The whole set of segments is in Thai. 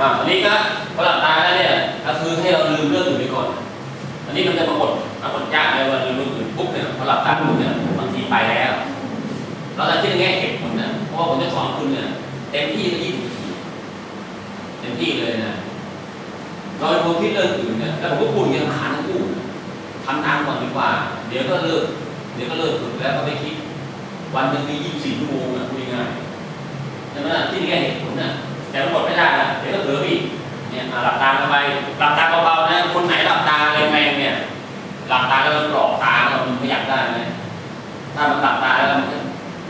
อ่าอันนี้ก็พอหลับตาแล้วเนี่ยก็คือให้เราลืมเรื่องอื่นไปก่อน อันนี้มันจะปรากฏปรากฏยากเลยว่าลืมเรื่องอื่นปุ๊บเนี่ยพอหลับตาปุ๊บเนี่ยบางทีไปแล้วเราจะคิดในแง่เหตุผลนะเพราะว่าผมจะสอนคุณเนี่ยเต็มที่ก็ยี่สิบนาทีเต็มที่เลยนะเราไปคิดเรื่องอื่นเนี่ยแล้วผมก็พูดย่างขาทั้งคู่ทำตามก่อนดีกว่า เดี๋ยวก็เลิกเดี๋ยวก็เลิกฝึกแล้วก็ไม่คิด วันหนึ่งมียี่สิบสี่ชั่วโมงนะคุยง่ายใช่ไหมที่นี่แค่เหตุผลน่ะ แต่มันหมดไม่ได้ละเดี๋ยวก็เผลออีกเนี่ยหลับตาเข้าไปหลับตาเบาๆนะคนไหนหลับตาแรงๆเนี่ยหลับตาแล้วมันกรอกตาเรามันขยับได้ไหมถ้ามันหลับตาแล้วมัน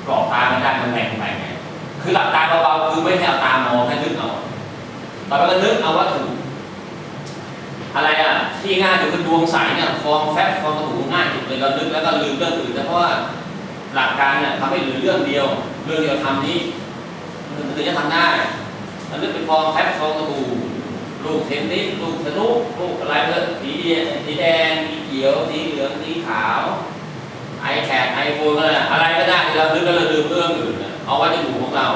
กรอกตาไม่ได้มันแรงไปไงคือหลับตาเบาๆคือไม่ให้เอาตามองให้นึกเอาต่อไปก็นึกเอาวัตถุอะไรอะที่ง่ายคือดวงใสเนี่ยฟองแฟบฟองกระถูง่ายสุดเลยเรานึกแล้วก็ลืมเรื่องอื่นนะเพราะว่าหลักการเนี่ยทำให้เหลือเรื่องเดียว เรื่องเดียวทำนี้มันถึงจะทำได้ มันนึกเป็นฟองแคปฟองกระตูลูกเทนนิสลูกสนุกลูกอะไรเพื่อสีแดงสีแดงสีเขียวสีเหลืองสีขาวไอแพดไอโฟนอะไรอะไรก็ได้ที่เรานึกแล้วเราลืมเรื่องอื่นเอาไว้ในหูของเรา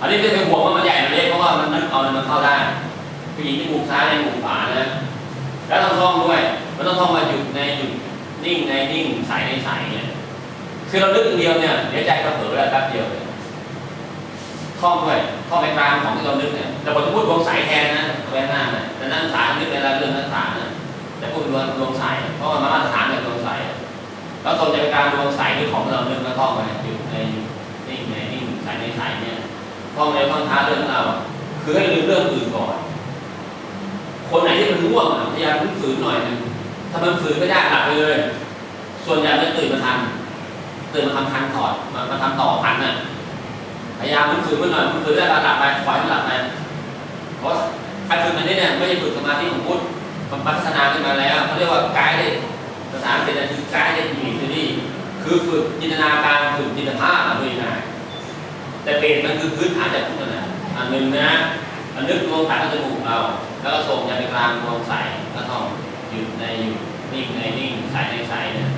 อันนี้จะเป็นห่วงว่ามันใหญ่มันเล็กเพราะว่ามันนึกเอามันเข้าได้ผู้หญิงที่มุมซ้ายในมุมขวานะแล้วต้องท่องด้วย มันต้องท่องมาหยุดในหยุดนิ่งในนิ่งใสในใสเนี่ยคือเรานึกอย่างเดียวเนี่ยเดี๋ยวใจเราเผลอแล้วแป๊บเดียวเลย ท่องด้วยท่องไปกลางของที่เรานึกเนี่ยแต่ผมจะพูดดวงสายแทนนะแวนหน้านะแต่นักศึกษานึกในรายเรื่องนักศึกษานะแต่พูดดวงดวงสายเพราะว่ามาตรฐานเนี่ยดวงสายแล้วตรงใจกางดวงสายคือของเรานึกแล้วท่องไปอยู่ในนิ่งในนิ่สายในสายเนี่ยท่องในท่องท้าเรื่องเราคือให้ลืมเรื่องอื่นก่อน คนไหนที่มันง่วงพยายามฝืนหน่อยหนึงถ้ามันฝืนไม่ได้หลับไปเลย ส่วนใหญ่มันตื่นมาทำตื่นมาทำทันถอดมามาทำต่อทันน่ะ พยายามมันฝืนมันหน่อยมันฝืนได้ระดับไปปล่อยมันหลับไปเพราะการฝึกอันนี้เนี่ยไม่ใช่ฝึกสมาธิของพุทธมันพัฒนาขึ้นมาแล้วเขาเรียกว่าไกด์ได้ภาษาอังกฤษคือไกด์ได้มีทีนี่คือฝึกจินตนาการฝึกจินตภาพอะด้วยนะแต่เบสมันคือพื้นฐานจากพุทธนะอันหนึ่งนะอันนึกดวงตาจมูกเรา แล้วก็ส่งยาไปกลางดวงใสแล้วก็หยุดในหยุดนิ่งในนิ่งใสในใสเนี่ย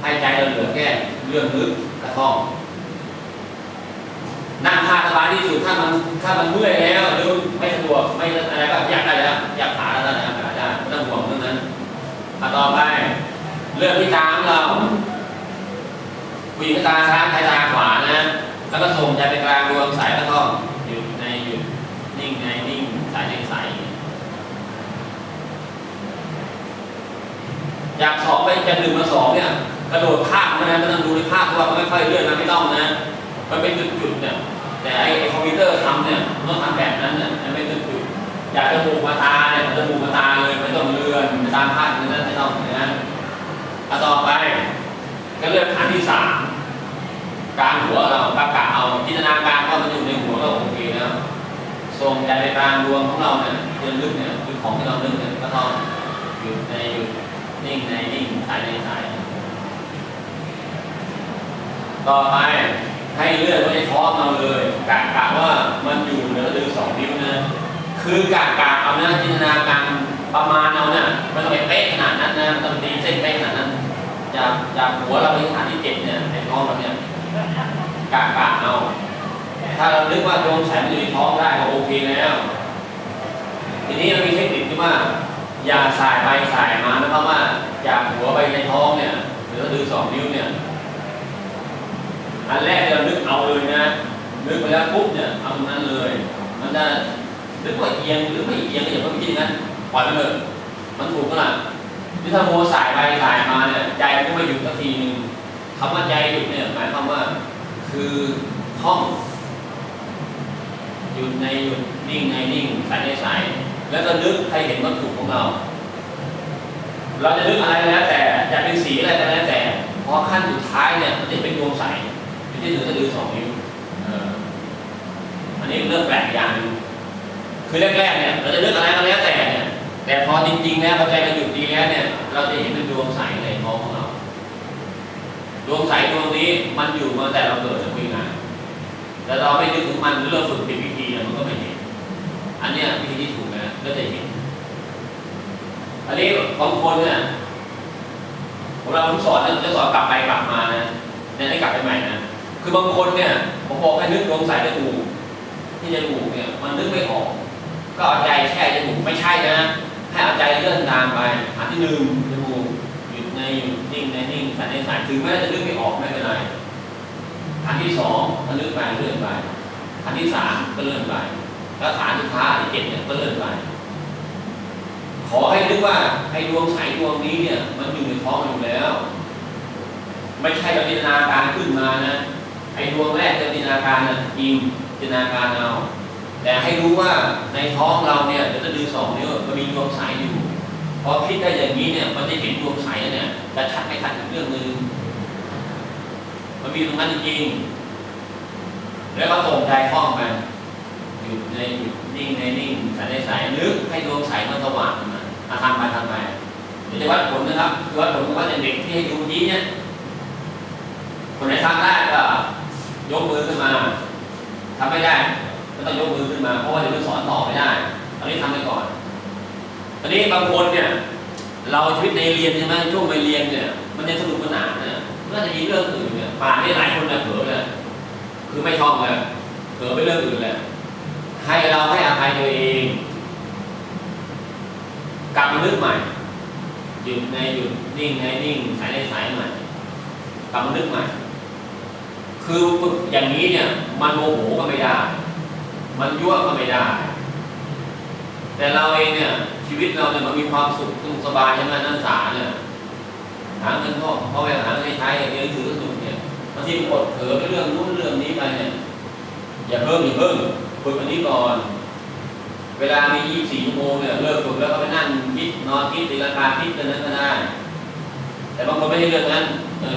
ให้ใจเราเหลือแค่เรื่องลึกกระท่อง นั่งท่าสบายที่สุดถ้ามันถ้ามันเมื่อยแล้วหรือไม่สะดวกไม่อะไรก็อยากได้แล้วอยากขาแล้วนะขาได้ไม่ต้องห่วงเรื่องนั้นมาต่อไป เรื่องที่ตาของเราผู้หญิงตาซ้ายใครตาขวานะ แล้วก็ส่งใจไปกลางดวงสายกระท่อยุดในหยุดนิ่งในนิ่งสายในสายอยากสองไปจะหนึ่งมาสองเนี่ยกระโดดข้ามนะไม่ต้องดูในภาพเพราะว่ามันไม่ค่อยเลื่อนนะไม่ต้องนะ มันเป็นจุดๆเนี่ยแต่ไอ้คอมพิวเตอร์ทำเนี่ยมันต้องทำแบบนั้นเนี่ยมันเป็นจุดๆอยากจะมูกมาตาเนี่ยมันจะมูกมาตาเลยไม่ต้องเลื่อนไปตามภาพนั้นไม่ต้องนะเอาต่อไป ก็เลื่อนฐานที่สามกลางหัวเราปากกาเอาจินตนาการว่ามันอยู่ในหัวเราโอเคแล้วส่งใจไปกลางดวงของเราเนี่ยเรียนลึกเนี่ยคือของที่เราลึกเนี่ยก็ต้องหยุดในหยุดนิ่งในนิ่งสายในสายต่อไป ให้เลือกไว้ในท้องเราเลยกะกะว่ามันอยู่เหนือหรือสองนิ้วนะคือกะกะเอานะจินตนาการประมาณเอานะไม่ต้องไปเป๊ะขนาดนั้นนะต้องตีเส้นเป๊ะขนาดนั้นจากจากหัวเราไปฐานที่เจ็ดเนี่ยในท้องเราเนี่ยกะกะเอาถ้าเรานึกว่าดวงแสงมันอยู่ในท้องได้ก็โอเคแล้วทีนี้เรามีเทคนิคที่ว่าอย่าสายไปสายมานะครับว่าจากหัวไปในท้องเนี่ยหรือดือสองนิ้วเนี่ย อันแรกที่เรานึกเอาเลยนะนึกไปแล้วปุ๊บเนี่ยเอาตรงนั้นเลย มันจะนึกว่าเอียงหรือไม่เอียงก็อย่าเพิ่งคิดนะปล่อยมันเลยมันถูกก็ล่ะที่ถ้าโมสายไปสายมาเนี่ยใจมันก็ไม่หยุดสักทีหนึ่งคำว่าใจหยุดเนี่ยหมายความว่า คือท่องหยุดในหยุดนิ่งในนิ่งสายในสาย แล้วก็นึกให้เห็นวัตถุของเรา เราจะนึกอะไรก็แล้วแต่จะเป็นสีอะไรก็แล้วแต่พอขั้นสุดท้ายเนี่ยมันจะเป็นดวงใส เป็นที่เหลือจะดือสองนิ้วอันนี้เรื่องแปลกอย่างนึงคือแรกๆเนี่ยเราจะนึกอะไรก็แล้วแต่เนี่ยแต่พอจริงๆแล้วพอใจเราหยุดดีแล้วเนี่ย เราจะเห็นเป็นดวงใสในท้องของเราดวงใสดวงนี้มันอยู่มาแต่เราเกิดจะคุยงานแต่เราไม่นึกถึงมันหรือเราฝึกผิดวิธีเนี่ยมันก็ไม่เห็น อันเนี้ยวิธีที่ถูกนะก็จะเห็น อันนี้บางคนเนี่ยเราสอนเนี่ยจะสอนกลับไปกลับมานะเนี่ยให้กลับไปใหม่นะ คือบางคนเนี่ยผมบอกให้นึกดวงใสจมูกที่จมูกเนี่ยมันนึกไม่ออก ก็เอาใจแช่จมูกไม่ใช่นะให้เอาใจเลื่อนตามไปอันที่หนึ่งจมูกหยุดในหยุดนิ่งในนิ่งสายในสายถึงแม้จะนึกไม่ออกไม่เป็นไรอันที่สองก็นึกไปเลื่อนไปอันที่สามก็เลื่อนไปแล้วฐานสุดท้ายที่เจ็ดเนี่ยก็เลื่อนไปขอให้นึกว่าไอ้ดวงใสดวงนี้เนี่ย มันอยู่ในท้องอยู่แล้ว ไม่ใช่เราจินตนาการขึ้นมานะ ไอ้ดวงแรกเราจินตนาการนะจริงจินตนาการเอา แต่ให้รู้ว่าในท้องเราเนี่ยเดี๋ยวจะดูสองนิ้วมันมีดวงใสอยู่พอคิดได้อย่างนี้เนี่ยมันจะเห็นดวงใสเนี่ยจะชัดไม่ชัดอีกเรื่องหนึ่งมันมีตรงนั้นจริงๆแล้วก็ส่งใจคล้องไปหยุดในหยุดนิ่งในนิ่งใสในใสนึกให้ดวงใสมันสว่างขึ้นมาอะทำไปทำไปเดี๋ยวจะวัดผลนะครับวัดผลวัดเด็กที่ให้ดูเมื่อกี้เนี่ยคนไหนทำได้ ยกมือขึ้นมาทำไม่ได้ก็ต้องยกมือขึ้นมาเพราะว่าเดี๋ยวมันสอนต่อไม่ได้ตอนนี้ทำไปก่อน ตอนนี้บางคนเนี่ยเราชีวิตในเรียนใช่ไหมช่วงไปเรียนเนี่ยมันยังสนุกสนานเนี่ยมันก็จะมีเรื่องอื่นเนี่ยป่านนี้หลายคนเนี่ยเผลอเลยคือไม่ชอบเลยเผลอไปเรื่องอื่นเลยให้เราให้อภัยตัวเองกลับมานึกใหม่หยุดในหยุดนิ่งในนิ่งสายในสายใหม่กลับมานึกใหม่ คือฝึกอย่างนี้เนี่ย มันโมโหก็ไม่ได้ มันยั่วก็ไม่ได้ แต่เราเองเนี่ย ชีวิตเราเนี่ยมันมีความสุขสุขสบายใช่ไหมนักศึกษาเนี่ยหาเงินพ่อพ่อไปหาเงินให้ใช้เรียนถือสนุกเนี่ยบางทีมันอดเผลอไปเรื่องนู้นเรื่องนี้ไปเนี่ยอย่าเพิ่มอย่าเพิ่มฝึกอันนี้ก่อน เวลามี 24 ชั่วโมงเนี่ยเลิกฝึกแล้วก็ไปนั่งคิดนอนคิดตีราคาคิดกันนั้นก็ได้แต่บางคนไม่ใช่เรื่องนั้น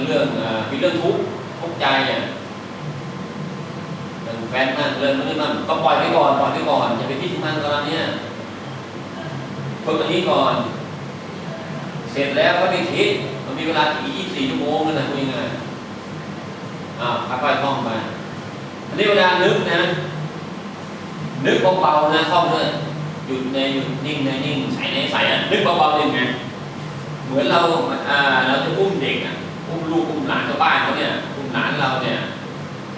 เรื่องมีเรื่องทุกข์ทุกข์ใจเรื่อง แฟนนั่นเรื่องนี้มันก็ปล่อยไปก่อนปล่อยไปก่อนอย่าไปคิดถึงมันตอนนี้ฝึกอันนี้ก่อน เสร็จแล้วก็ไม่คิดมันมีเวลาอีก24ชั่วโมงเลยนะคุณยังไงอ้าค่อยๆท่องไปอันนี้เวลานึกนะ นึกเบาๆนะท่องด้วยหยุดในหยุดนิ่งในนิ่งใส่ในใส่อะนึกเบาๆยังไงเหมือนเราอ่าเราจะอุ้มเด็กอะอุ้มลูกอุ้มหลานชาวบ้านเขาเนี่ยอุ้มหลานเราเนี่ย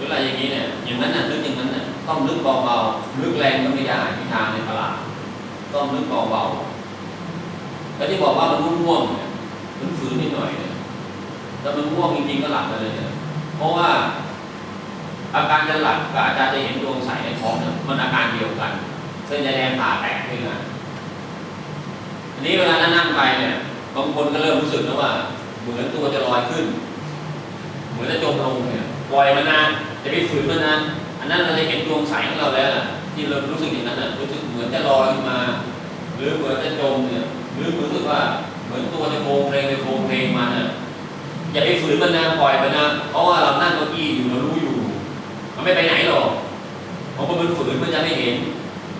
รืออะไรอย่างนี้เนี่ยอย่างนั้นน่ะนึกอย่างนั้นน่ะต้องนึกเบาๆนึกแรงก็ไม่ได้พิธางในตลาดต้องนึกเบาๆแล้วที่บอกว่ามันง่วงๆเนี่ยมันฝืนนิดหน่อยเนี่ยแต่มันง่วงจริงๆก็หลับไปเลยเนี่ยเพราะว่าอาการจะหลับกับอาจารย์จะเห็นดวงใสในท้องเนี่ยมันอาการเดียวกันเส้นแดงผ่าแตกขึ้นมาอันนี้เวลานั่งไปเนี่ยบางคนก็เริ่มรู้สึกแล้วว่าเหมือนตัวจะลอยขึ้น เหมือนจะจมลงเนี่ยปล่อยมันนาน จะไปฝืนมันนานอันนั้นเราจะเห็นดวงใสของเราแล้วน่ะที่เรารู้สึกอย่างนั้นน่ะรู้สึกเหมือนจะลอยมา หรือเหมือนจะจมเนี่ยหรือรู้สึกว่าเหมือนตัวจะโคงเพลงไปโคงเพลงมันน่ะอย่าไปฝืนมันนะปล่อยมันนะเพราะว่าเรานั่งเก้าอี้อยู่เรารู้อยู่ มันไม่ไปไหนหรอกบางคนมันฝืนมันจะไม่เห็น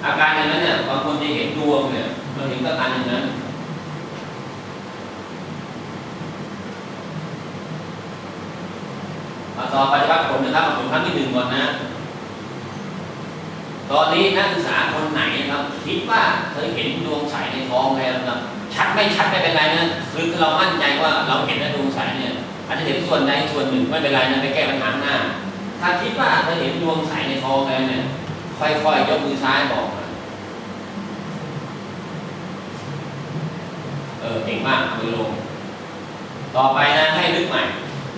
อาการอย่างนั้นเนี่ยบางคนจะเห็นดวงเนี่ยมันเห็นอาการอย่างนั้น มาต่อปฏิบัติ ผลนะครับผลครั้งที่หนึ่งก่อนนะ ตอนนี้นักศึกษาคนไหนนะครับ คิดว่าเคยเห็นดวงใสในท้องแล้วนะครับ ชัดไม่ชัดไม่เป็นไรนะคือเรามั่นใจว่าเราเห็นนดวงใสเนี่ยอาจจะเห็นส่วนใดส่วนหนึ่งไม่เป็นไรนะไปแก้ปัญหาหน้า ถ้าคิดว่าเคยเห็นดวงใสในท้องแล้วเนี่ย ค่อยๆยกมือซ้ายบอกเออเก่งมากมือลง ต่อไปนะให้นึกใหม่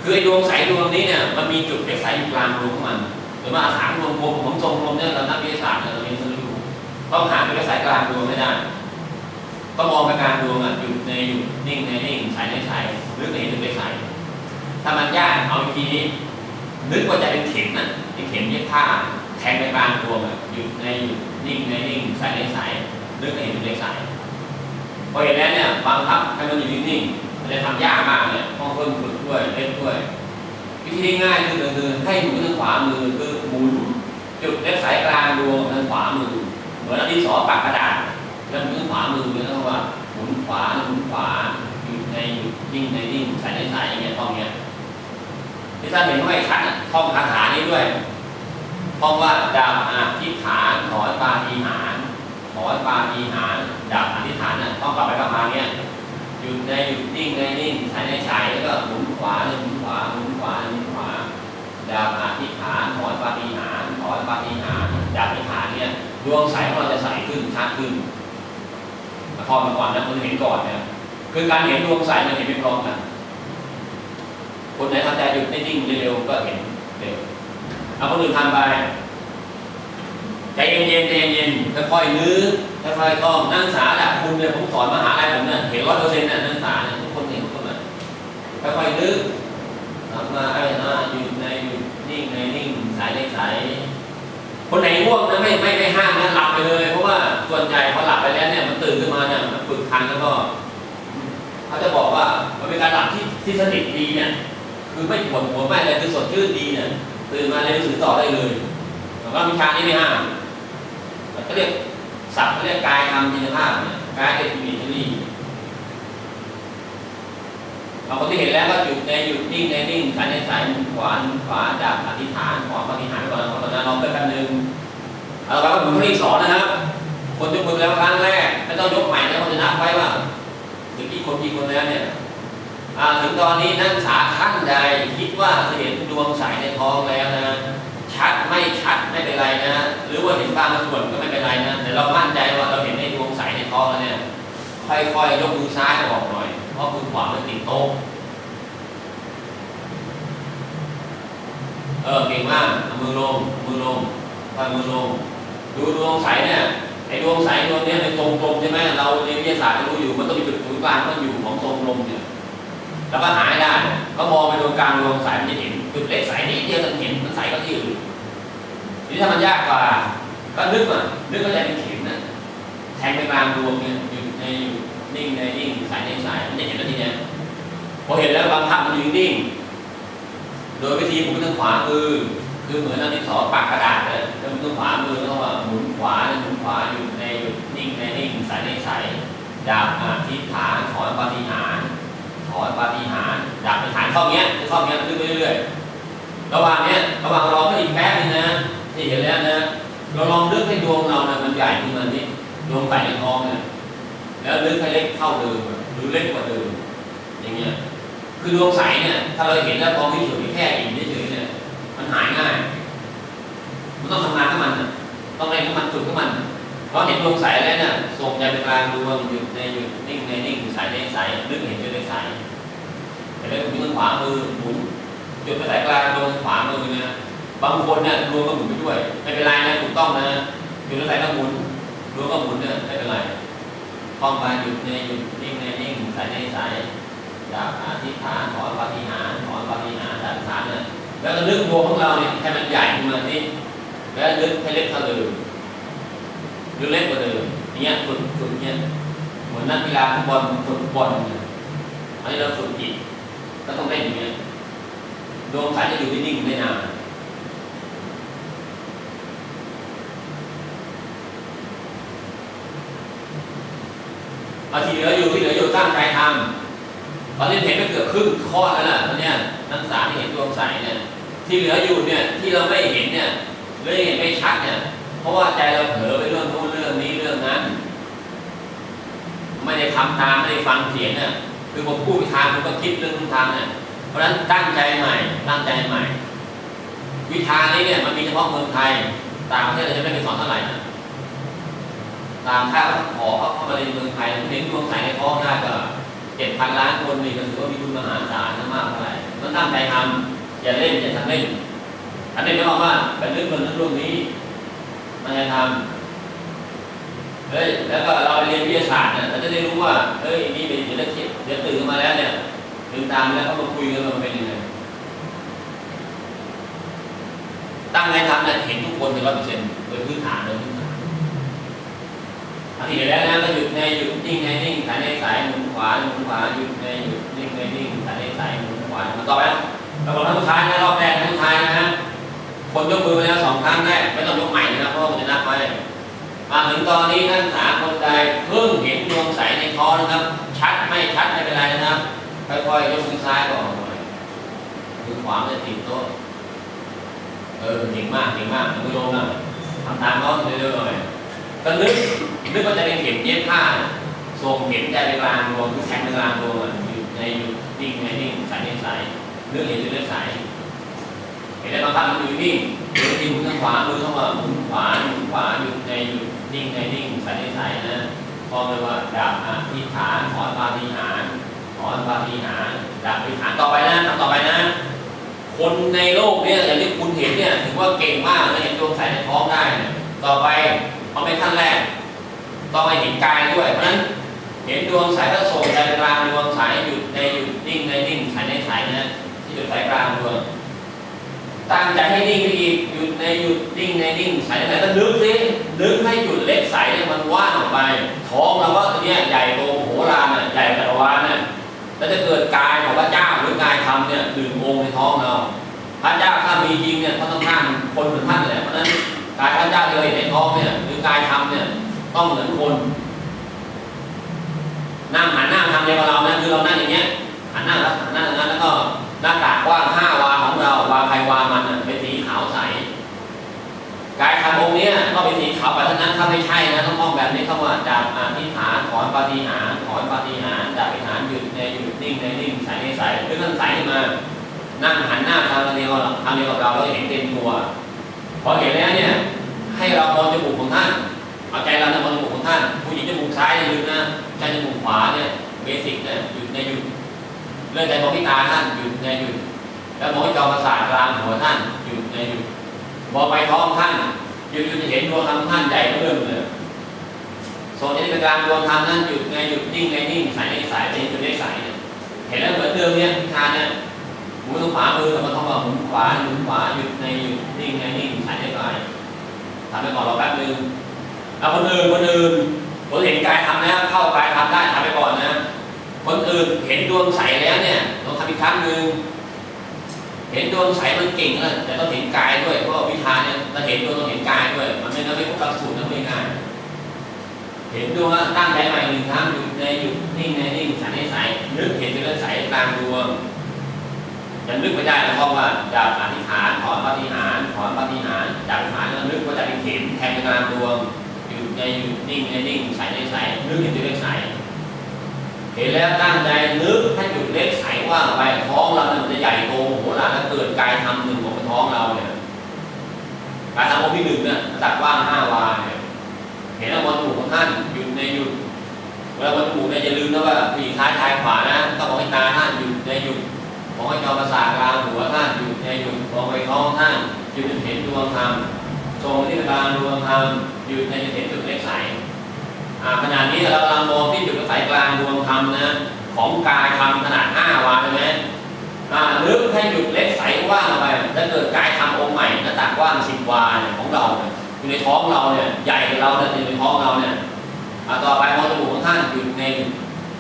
คือไอ้ดวงใสดวงนี้เนี่ยมันมีจุดเล็กใสอยู่กลางดวงของมันหรือว่าอาสามวงกลมของทรงกลมเนี่ยเรานักวิทยาศาสตร์เนี่ยเราเรียนรุปต้องหาเล็กใสกลางดวงให้ได้ต้องมองไปกลางดวงอะหยุดในหยุดนิ่งในนิ่งใสในใสนึกในล็กใสถ้ามันยากเอาอีกทีนี้นึกว่าจะเป็นเข็มน่ะเป็นเข็มเย็บผ้าแทงไปกลางดวงอะหยุดในหยุดนิ่งในนิ่งใสในใสนึกในล็กใสพอเห็นแล้วเนี่ยบังคับให้มันอยู่นิ่ง มันจะทำยากมากเลยต้องเพิ่มฝึกด้วยเล่นด้วย วิธีง่ายคือคือให้หมุนทางขวามือคือหมุนจุดเล็กสายกลางดวงทางขวามือ เหมือนที่สอปากกระดาษแล้วหมุนทางขวามือเนี่ยต้องว่าหมุนขวาหมุนขวาหยุดในหยุดนิ่งในนิ่งใส่ในใส่อย่างเงี้ยท่องเงี้ยที่ท่านเห็นว่าไอ้ขันท่องคาถานี้ด้วยท่องว่าดาบอาธิฐานถอยปาฏิหารถอยปาฏิหารดาบอธิฐานน่ะต้องกลับไปกลับมาเงี้ย ในหยุดนิ่งในนิ่งใช้ในใช้แล้วก็หมุนขวาหมุนขวาหมุนขวาหมุนขวาดาบอธิฐานถอนปาฏิหารถอนปาฏิหารดาบอธิฐานเนี่ยดวงใสของเราจะใสขึ้นชัดขึ้นละครมาก่อนนะคนเห็นก่อนเนี่ยคือการเห็นดวงใสมันเห็นไม่พร้อมกันคนไหนทำใจหยุดนิ่งเร็วๆก็เห็นเร็วเอาคนอื่นทำไป ใจเย็นๆใจเย็นๆค่อยๆนึกค่อยๆก็นั่งสาดับคุณเนี่ยผมสอนมหาลัยผมเนี่ยเห็นร้อยเปอร์เซ็นต์เนี่ยนั่งสาเนี่ยทุกคนเห็นทุกคนเลยค่อยๆนึกทำมาไอ้นะหยุดในหยุดนิ่งในนิ่งสายในสายคนไหนง่วงนะไม่ไม่ไม่ห้ามนะหลับไปเลย เพราะว่าส่วนใหญ่พอหลับไปแล้วเนี่ยมันตื่นขึ้นมาเนี่ยมันฝึกทันแล้วก็เขาจะบอกว่ามันเป็นการหลับที่ที่สนิทดีเนี่ยคือไม่ปวดหัวไม่อะไรคือสดชื่นดีเนี่ยตื่นมาเรียนหนังสือต่อได้เลยแต่ว่าวิชานี้ไม่ห้าม มันก็เรียกศัพท์เขาเรียกกายธรรมจิตภาพเนี่ยกายเด็กมีที่นี่เราคนที่เห็นแล้วก็หยุดในหยุดนิ่งในนิ่งสายในสายหมุนขวานขวาจากอธิษฐานขอปฏิหารก่อนนะตอนนั้นลองไปแป๊บนึงเอาละครับผมที่สอนนะครับคนยกมือแล้วครั้งแรกไม่ต้องยกใหม่นะเขาจะนับไว้ว่าถึงกี่คนกี่คนแล้วเนี่ยถึงตอนนี้นักศึกษาท่านใดคิดว่าเห็นดวงใสในท้องแล้วนะ ไม่ชัดไม่เป็นไรนะ หรือว่าเห็นบางส่วนก็ไม่เป็นไรนะแต่เรามั่นใจว่าเราเห็นในดวงใสในท้องแล้วเนี่ยค่อยๆยกมือซ้ายออกหน่อย เพราะมือขวามันติดโต๊ะเออเก่งมากมือลงมือลงค่อยมือลง ดูดวงใสเนี่ยไอ้ดวงใสดวงเนี้ยเป็นทรงกลมใช่ไหมเราเรียนวิทยาศาสตร์รู้อยู่มันต้องมีจุดศูนย์กลางมันอยู่ของทรงกลมเนี่ยแล้วก็หายได้ ก็มองไปตรงกลางดวงใสมันจะเห็นจุดเล็กใสนิดเดียวมันเห็นมันใสก็ที่อื่น นี้ถ้ามันยากกว่าก็นึกอะนึกก็จะเป็นเข็มนะแทงไปกลางดวงเนี่ยอยู่ในอยู่นิ่งในนิ่งใสในใสมันจะเห็นแล้วทีเนี้ยพอเห็นแล้วบางพักมันอยู่นิ่ง โดยวิธีหมุนทางขวามือคือเหมือนอันที่สอปากกระดาษเลยแล้วมือขวามือแล้วก็หมุนขวาหมุนขวาอยู่ในหยุดนิ่งในนิ่งใสในใสดาบอธิษฐานถอนปฏิหารถอนปฏิหาริย์อยากไปฐานเข้าเงี้ยเข้าเงี้ยลึกไปเรื่อยๆระหว่างเนี้ยระหว่างรอก็อีกแป๊บนึงนะ ที่เห็นแล้วนะเราลองลึกให้ดวงเรานะมันใหญ่ขึ้นมานี่ดวงใส่ในท้องเนี่ยแล้วลึกให้เล็กเท่าเดิมหรือเล็กกว่าเดิม อย่างเงี้ยคือดวงใสเนี่ยถ้าเราเห็นแล้วพอไม่เฉยแค่อิ่มเฉยๆเนี่ยมันหายง่าย มันต้องทำงานกับมันน่ะต้องเล่นกับมันฝึกกับมันเพราะเห็นดวงใสแล้วเนี่ยส่งใจไปกลางดวงหยุดในหยุดนิ่งในนิ่งใสในใสนึกเห็นจุดในใสแต่แล้วมือขวามือหมุนจุดไปใส่กลางดวงขวามือเนี่ย บางคนเนี่ยดวงก็หมุนไปด้วยไม่เป็นไรนะถูกต้องนะจุดในใสก็หมุนดวงก็หมุนเนี่ยไม่เป็นไรท่องไปหยุดในหยุดนิ่งในนิ่งใสในใสจากอาธิษฐานถอนปาฏิหารถอนปาฏิหาริย์จากฐานเนี่ยแล้วก็นึกดวของเราเนี่ยให้มันใหญ่ขึ้นมานิดแล้วนึกให้เล็กเท่าเดิมหรือเล็กกว่าเดิมอย่างเงี้ยฝึกฝึกเงี้ยเหมือนนักกีฬาฟุตบอลฝึกบอลเนี่ยอันนี้เราฝึกจิตก็ต้องเล่นอย่างเงี้ยดวงใสจะอยู่นิ่งไม่นาน เอาที่เหลืออยู่ที่เหลืออยู่ตั้งใจทำตอนนี้เห็นไปเกือบครึ่งข้อแล้วล่ะตอนเนี้ยนักศึกษาที่เห็นดวงใสเนี่ยที่เหลืออยู่เนี่ยที่เราไม่เห็นเนี่ยหรือเห็นไม่ชัดเนี่ยเพราะว่าใจเราเผลอไปเรื่องนู้นเรื่องนี้เรื่องนั้น ไม่ได้ทำตามไม่ได้ฟังเสียงเนี่ยคือผมพูดไปทางผมก็คิดเรื่องนู้นทางเนี่ยเพราะฉะนั้นตั้งใจใหม่ตั้งใจใหม่ วิชานี้เนี่ยมันมีเฉพาะเมืองไทยต่างประเทศเราจะไม่ไปสอนเท่าไหร่นะ ตามค่าขอเขาเข้ามาในเมืองไทยเน้นดวงใสในท้องได้ก็เจ็ดพันล้านคนนี่ก็ถือว่ามีคุณมหาศาลนะมากเท่าไหร่ต้องตั้งใจทำอย่าเล่นอย่าทำเล่นอันนี้ไม่บอกว่าเป็นเรื่องเงินเรื่องนี้มันจะทำเฮ้ยแล้วก็เราเรียนวิทยาศาสตร์เนี่ยเราจะได้รู้ว่าเฮ้ยนี่เป็นเดี๋ยวเทียบเดี๋ยวตื่นมาแล้วเนี่ยตื่นตามแล้วเขามาคุยกันว่ามันเป็นยังไงตั้งใจทำเนี่ยเห็นทุกคนเป็นร้อยเปอร์เซ็นต์โดยพื้นฐานโดย พื้นฐานอันที่แล้วนะก็หยุดในหยุดนิ่งในนิ่งสายในสายหมุนขวาหมุนขวาหยุดในหยุดนิ่งในนิ่งสายในสายหมุนขวามาต่อไปแล้วเราบอกครั้งสุดท้ายนะรอบแรกครั้งท้ายนะฮะคนยกมือไปแล้วสองครั้งแรกไม่ต้องยกใหม่นะเพราะมันจะนับไว้มาถึงตอนนี้นักศึกษาคนใดเพิ่งเห็นดวงใสในท้อนะครับ ชัดไม่ชัดไม่เป็นไรนะครับค่อยๆยกมือซ้ายก่อนหน่อยมือขวาจะติดโต๊ะเออเก่งมากเก่งมากมือลงนะทำตามเขาเร็วๆหน่อย ก็นึกนึกว่าจะเป็นเข็มเย็บผ้าส่งเข็มใจไปกลางดวงคือแทงไปกลางดวงอยู่ในอยู่นิ่งในนิ่งใสในใสนึกเห็นจุดเลื่อดใสเห็นไหมบางครั้งมันอยู่นิ่งหรือที่มุนทางขวามือเข้ามามุนขวาหมุขวาหยุดในหยุดนิ่งในนิ่งใสในใสนะพร้อมเลยว่าดับอธิษฐานถอนปาฏิหารถอนปาฏิหารดับอธิษฐานต่อไปนะทำต่อไปนะคนในโลกเนี่ยอย่างที่คุณเห็นเนี่ยถือว่าเก่งมากนะเห็นดวงใสในท้องได้นะต่อไป เอาไปขั้นแรก ต้องไปเห็นกายด้วย เพราะฉะนั้นเห็นดวงใสก็ส่งใจกลางดวงใสหยุดในหยุดนิ่งในนิ่งใสในใสนะที่จุดสายกลางดวงตั้งใจให้นิ่งไปอีกหยุดในหยุดนิ่งในนิ่งสายในสในใสก็นึกสินึกให้หยุดเล็กสเนี่ยมันว่างออกไปท้องเราว่าตัวเนี้ยใหญ่โตโหฬารน่ะใหญ่จักรวาลน่ะแล้วจะเกิดกายของพระเจ้าหรือกายธรรมเนี่ยหนึ่งองในท้องเราพระเจ้าถ้ามีจริงเนี่ยเขาต้องนั่งคนเหมือนท่านแหละเพราะนั้น กายพระเจ้าที่เราเห็นในท้องเนี่ยหรือกายธรรมเนี่ยต้องเหมือนคนนั่งหันหน้าทำเดียวกับเรานะคือเรานั่งอย่างเงี้ยหันหน้าแล้วหันหน้าอย่างนั้นแล้วก็หน้ากากกว้างห้าวาของเราวาใครวามันเป็นสีขาวใสกายธรรมองค์เนี้ยก็เป็นสีขาวแบบนั้นถ้าไม่ใช่นะต้องมองแบบนี้เข้ามาจากอธิษฐานถอนปฏิหารถอนปฏิหารจากอธิษฐานหยุดในหยุดนิ่งในนิ่งใสในใสหรือนั่งใสขึ้นมานั่งหันหน้าทางเดียวกับทางเดียวกับเราเราเห็นเต็มตัว พอเห็นแล้วเนี่ยให้เรามองจมูกของท่านเอาใจเราเนี่ยมองจมูกของท่าน ผู้หญิงจมูกซ้ายอย่าลืมนะใจจมูกขวาเนี่ยเบสิกเนี่ยหยุดในหยุดเลื่อนใจมองที่ตาท่านหยุดในหยุดแล้วมองที่จอประสาทกลางหัวท่านหยุดในหยุดมองไปท้องท่านหยุดหยุดจะเห็นดวงธรรมท่านใหญ่เริ่มเลยส่วนนี้เป็นกลางดวงธรรมท่านหยุดในหยุดนิ่งในนิ่งใสในใสเป็นจุดในใสเนี่ยเห็นแล้วเหมือนเดิมเนี่ยพิธาเนี่ย หมุนขวามือเราต้องมาหมุนขวาหมุนขวาหยุดในหยุดนิ่งในนิ่งใส่ได้ไปทำไปก่อนเราแป๊บนึงเอาคนอื่นคนอื่นคนเห็นกายทำแล้วเข้ากายทำได้ทำไปก่อนนะ คนอื่นเห็นดวงใสแล้วเนี่ยเราทำอีกครั้งหนึ่งเห็นดวงใสมันเก่งแล้วแต่ต้องเห็นกายด้วยเพราะวิชาเนี่ยเราเห็นดวงต้องเห็นกายด้วย มันไม่งั้นไม่พวกกระสุนนั่นไม่ง่ายเห็นดวงตั้งใจใหม่หนึ่งครั้งหยุดในหยุดนิ่งในนิ่งใสในใสนึกเห็นเป็นเรื่องใสกลางดวง ยังนึกไม่ได้นะเพราะว่าจากอธิษฐานถอนปฏิหารถอนปฏิหารจากฐานแล้วนึกว่าจะเป็นเข็มแทงนางดวงอยู่ในอยู่นิ่งในนิ่งใสในใสนึกเห็นตัวเลขใสเห็นแล้วตั้งใจนึกให้หยุดเลขใสว่างไปท้องเราเนี่ยมันจะใหญ่โตโหฬารแล้วเกิดกายทำหนึ่งของท้องเราเนี่ยกายทำองค์ที่หนึ่งเนี่ยระดับว่างห้าวาเนี่ยเห็นแล้วมองจมูกของท่านหยุดในหยุดเวลามองจมูกเนี่ยอย่าลืมนะว่าผู้หญิงซ้ายชายขวานะต้องมองให้ตาท่านหยุดในหยุด มองจอประสาทกลางหัวท่านอยู่ในหยุดมองไปท้องท่านหยุดเห็นดวงธรรมทรงที่กลางดวงธรรมหยุดในเห็นจุดเล็กใสอ่าขณะนี้เรากำลังมองที่จุดเล็กใสกลางดวงธรรมนะของกายธรรมขนาด5วาใช่ไหมอ่าลึกให้หยุดเล็กใสว่างออกไปแล้วเกิดกายธรรมองค์ใหม่หน้าตักว้าง10วาเนี่ยของเราเนี่ยอยู่ในท้องเราเนี่ยใหญ่เราเนี่ยอยู่ในท้องเราเนี่ยอ่าต่อไปมองจมูกของท่านหยุดในหยุด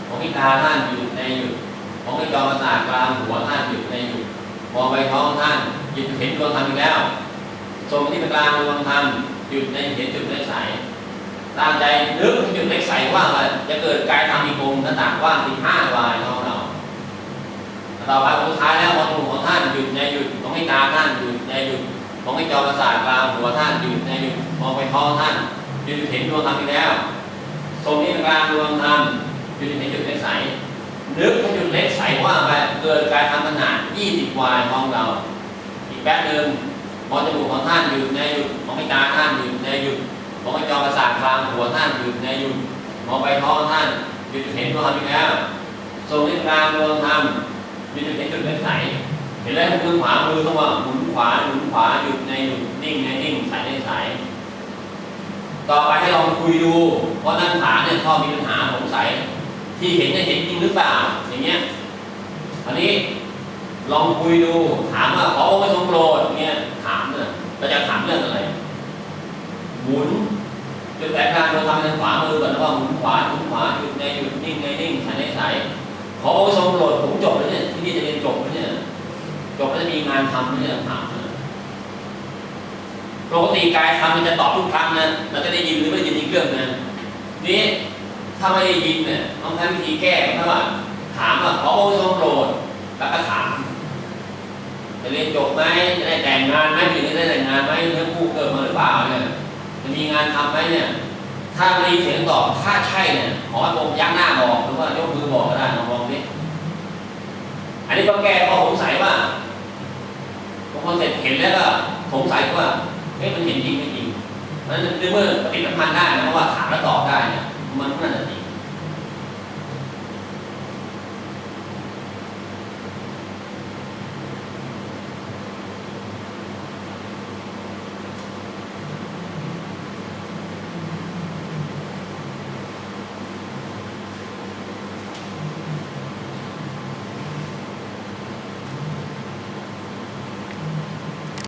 ของพิตาท่านหยุดในหยุด มองไปจอประสาทกลางหัวท่านหยุดในหยุดมองไปท้องท่านหยุดเห็นดวงธรรมอีกแล้วทรงที่กลางดวงธรรมหยุดในเห็นจุดเล็กใสตั้งใจนึกจุดเล็กใสว่างเลยจะเกิดกายธรรมอีกองค์หน้าต่างว้างที่ห้าวายท้องเราต่อไปสุดท้ายแล้วมองจมูของท่านหยุดในหยุดมองให้ตาท่านหยุดในหยุดมองให้จอประสาทกลางหัวท่านหยุดในหยุดมองไปท้องท่านหยุดเห็นดวงธรรมอีกแล้วทรงที่กลางดวงธรรมหยุดเห็นจุดเล็กใส นึกให้จุดเล็กใส่ว่าไปเกิดการทำขนาด 20วายของเรา อีกแป๊บหนึ่งมองจมูกของท่านหยุดในหยุดมองไปตาท่านหยุดในหยุดมองไปจอประสาทกลางหัวท่านหยุดในหยุดมองไปท้องท่านหยุดเห็นดวงธรรมอีกแล้วทรงนิพพานดวงธรรมหยุดเห็นจุดเล็กใส่เห็นแล้วมือขวามือเข้ามาหมุนขวาหมุนขวาหยุดในหยุดนิ่งในนิ่งใส่ในใส่ต่อไปให้ลองคุยดู เพราะด้านขาเนี่ยข้อมีปัญหาสงสัย ที่เห็นเนี่ยเห็นจริงหรือเปล่า อย่างเงี้ยอันนี้ลองคุยดูถามว่าขอองค์ทรงโปรดเงี้ยถามเนี่ยเราจะถามเรื่องอะไรหมุนจุดแตกกลางเราทำทางขวามือก่อนแล้วว่าหมุนขวาหมุนขวาหยุดในหยุดนิ่งในนิ่งใสในใสขอองค์ทรงโปรดผมจบแล้วเนี่ยที่นี่จะเรียนจบแล้วเนี่ยจบแล้วจะมีงานทำแล้วเนี่ยถามเนี่ยปกติกายทำมันจะตอบทุกครั้งนะเราจะได้ยินหรือไม่ได้ยินอีกเรื่องนะนี่ ถ้าไม่ได้ยินเนี่ยต้องใช้วิธีแก้เพราะว่าถามว่าขอองค์ทรงโปรดแล้วก็ถามจะเรียนจบไหมจะได้แต่งงานไหมหรือจะได้แต่งงานไหมเรื่องคู่เกิดมาหรือเปล่าเนี่ยจะมีงานทำไหมเนี่ย ถ้าไม่ได้เสียงตอบถ้าใช่เนี่ยขอให้ผมยักหน้าบอกหรือว่ายกมือบอกก็ได้ลองมองดิอันนี้ก็แก้ข้อสงสัยว่าบางคนเสร็จเห็นแล้วก็สงสัยว่าเฮ้ยมันเห็นจริงไม่จริงเพราะฉะนั้นในเมื่อปฏิสัมพันธ์ได้นะเพราะว่าถามแล้วตอบได้เนี่ย มันก็น่าจะดี